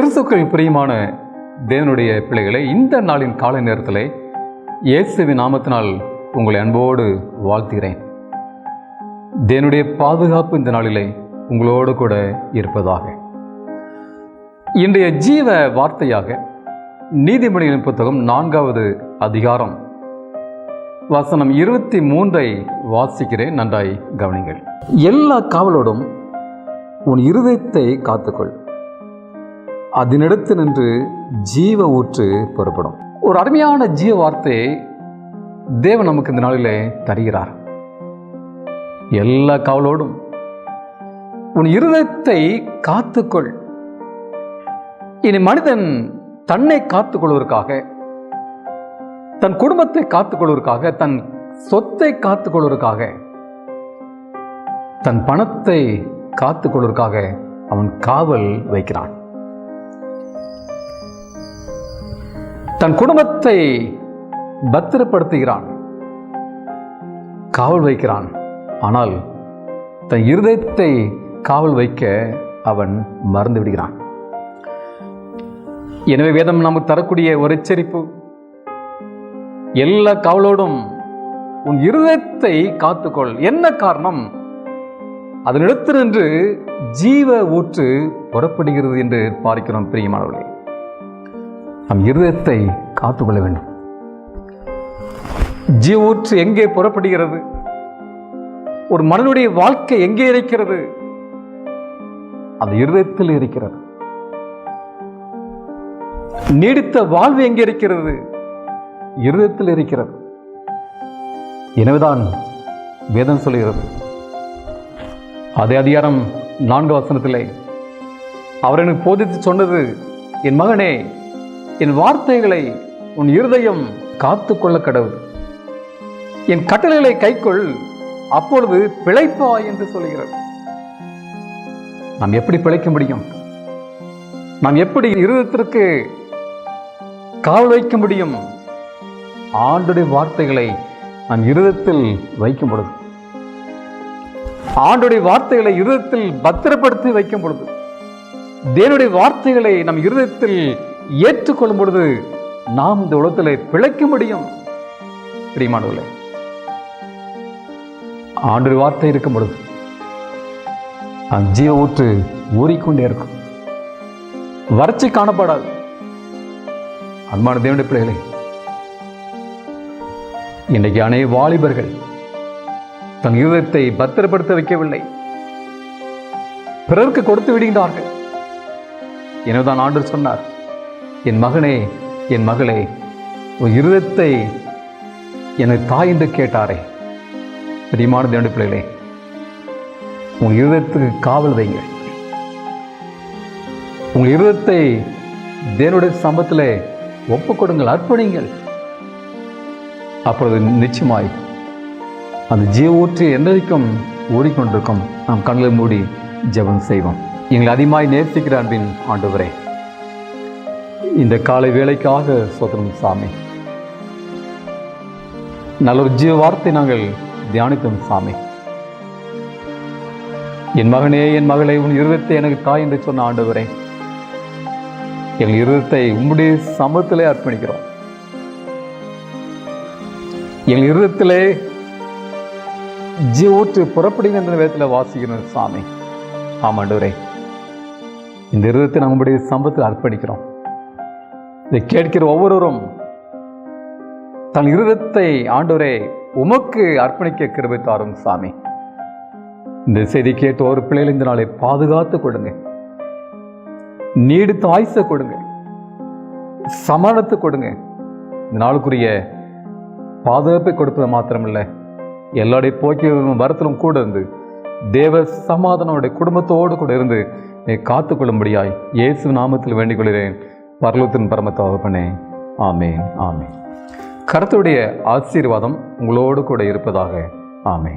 கிறிஸ்துக்கள் பிரியமான தேவனுடைய பிள்ளைகளை இந்த நாளின் காலை நேரத்தில் இயேசுவின் நாமத்தினால் உங்களை அன்போடு வாழ்த்துகிறேன். தேவனுடைய பாதுகாப்பு இந்த நாளிலே உங்களோடு கூட இருப்பதாக. இன்றைய ஜீவ வார்த்தையாக நீதிமொழிகளின் புத்தகம் நான்காவது அதிகாரம் வசனம் இருபத்தி மூன்றை வாசிக்கிறேன். நன்றாய் கவனிங்கள். எல்லா காவலோடும் உன் இருதயத்தை காத்துக்கொள். அதனிடத்து நின்று ஜீவ ஊற்று புறப்படும். ஒரு அருமையான ஜீவ வார்த்தையை தேவன் நமக்கு இந்த நாளிலே தருகிறார். எல்லா காவலோடும் உன் இருதயத்தை காத்துக்கொள். இனி மனிதன் தன்னை காத்துக்கொள்வதற்காக தன் குடும்பத்தை காத்துக்கொள்வதற்காக தன் சொத்தை காத்துக்கொள்வதற்காக தன் பணத்தை காத்துக்கொள்வதற்காக அவன் காவல் வைக்கிறான். தன் குடும்பத்தை பத்திரப்படுத்துகிறான் காவல் வைக்கிறான். ஆனால் தன் இருதயத்தை காவல் வைக்க அவன் மறந்து விடுகிறான். எனவே வேதம் நமக்கு தரக்கூடிய ஒரு எச்சரிப்பு எல்லா காவலோடும் உன் இருதயத்தை காத்துக்கொள். என்ன காரணம்? அதனிடத்திலிருந்து ஜீவ ஊற்று புறப்படுகிறது என்று பார்க்கிறோம் பிரியமானவர்களே. நம் இருதயத்தை காத்துக்கொள்ள வேண்டும். ஜீவூற்று எங்கே புறப்படுகிறது? ஒரு மனிதனுடைய வாழ்க்கை எங்கே இருக்கிறது? அந்த இருதயத்தில் இருக்கிறது. நீடித்த வாழ்வு எங்கே இருக்கிறது? இருதயத்தில் இருக்கிறது. எனவேதான் வேதம் சொல்கிறது. அதே அதிகாரம் நான்கு வசனத்திலே அவர் எனக்கு போதித்து சொன்னது என் மகனே என் வார்த்தைகளை உன் இருதயம் காத்து கொள்ள கடவுள் என் கட்டளைகளை கைக்கொள் அப்பொழுது பிழைப்பாய் என்று சொல்கிறார் நாம் எப்படி பிழைக்க முடியும்? நாம் எப்படி இருதயத்திற்கு காவல் வைக்க முடியும்? ஆண்டுடைய வார்த்தைகளை நாம் இருதத்தில் வைக்கும் பொழுது. ஆண்டுடைய வார்த்தைகளை இருதத்தில் பத்திரப்படுத்தி வைக்கும் பொழுது. தேவனுடைய வார்த்தைகளை நம் இருதயத்தில் ஏற்றுக்கொள்ளும் பொழுது நாம் இந்த உலகத்தில் பிழைக்க முடியும். பிரியமானவர்களே ஆண்டு வார்த்தை இருக்கும் பொழுது ஜீவ ஊற்று ஊறிக்கொண்டே இருக்கும். வறட்சி காணப்படாது. அன்பான தேவனுடைய பிள்ளைகளே இன்றைக்கு அநேக வாலிபர்கள் தன் இருதயத்தை பத்திரப்படுத்த வைக்கவில்லை. பிறருக்கு கொடுத்து விடுகின்றார்கள். எனதான் ஆண்டு சொன்னார் என் மகனே என் மகளே உன் இருதத்தை எனக்கு தாய் என்று கேட்டாரே. பிரியமான தேவனுடைய பிள்ளைகளே உங்கள் இருதயத்துக்கு காவல் வைங்க உங்கள் இருதத்தை தேவனுடைய சம்பத்தில் ஒப்பு கொடுங்கள் அர்ப்பணிங்கள் அப்பொழுது நிச்சயமாய் அந்த ஜீவ ஊற்றி என்றைக்கும் ஓடிக்கொண்டிருக்கும். நாம் கண்களை மூடி ஜெபம் செய்வோம். எங்களை அதிகமாய் நேர்த்திக்கிற அன்பின் ஆண்டவரே இந்த காலை வேலைக்காக சோதனம் சாமி. நல்ல ஒரு ஜீவ வார்த்தை நாங்கள் தியானித்தோம் சாமி. என் மகனே என் மகளை உன் இருதத்தை எனக்கு தாய் என்று சொன்ன ஆண்டவரே எங்கள் இருதத்தை உம்முடைய சமத்திலே அர்ப்பணிக்கிறோம். எங்கள் இருதயத்திலே ஜீவூற்று புறப்படுகின்ற விதத்தில் வாசிக்கிறோம் சாமி. ஆமாண்டவரே இந்த இருதத்தை நம்முடைய சம்பத்தில் அர்ப்பணிக்கிறோம். இதை கேட்கிற ஒவ்வொருவரும் தன் இருதத்தை ஆண்டவரே உமக்கு அர்ப்பணிக்க கிருபை தாரும் சாமி. இந்த செய்தி கேட்டு ஒரு பிள்ளைகள் இந்த நாளை பாதுகாத்து கொடுங்க. நீடித்த ஆயுச கொடுங்க. சமாளத்து கொடுங்க. இந்த நாளுக்குரிய பாதுகாப்பை கொடுப்பது மாத்திரமில்லை எல்லாருடைய போக்கியும் வரத்திலும் கூட இருந்து தேவ சமாதானோடைய குடும்பத்தோடு கூட இருந்து நீ காத்துக்கொள்ளும்படியாய் இயேசு நாமத்தில் வேண்டிக் கொள்கிறேன். பரலோத்தின் பரம தகப்பனே ஆமே ஆமே கருத்துடைய ஆசீர்வாதம் உங்களோடு கூட இருப்பதாக ஆமே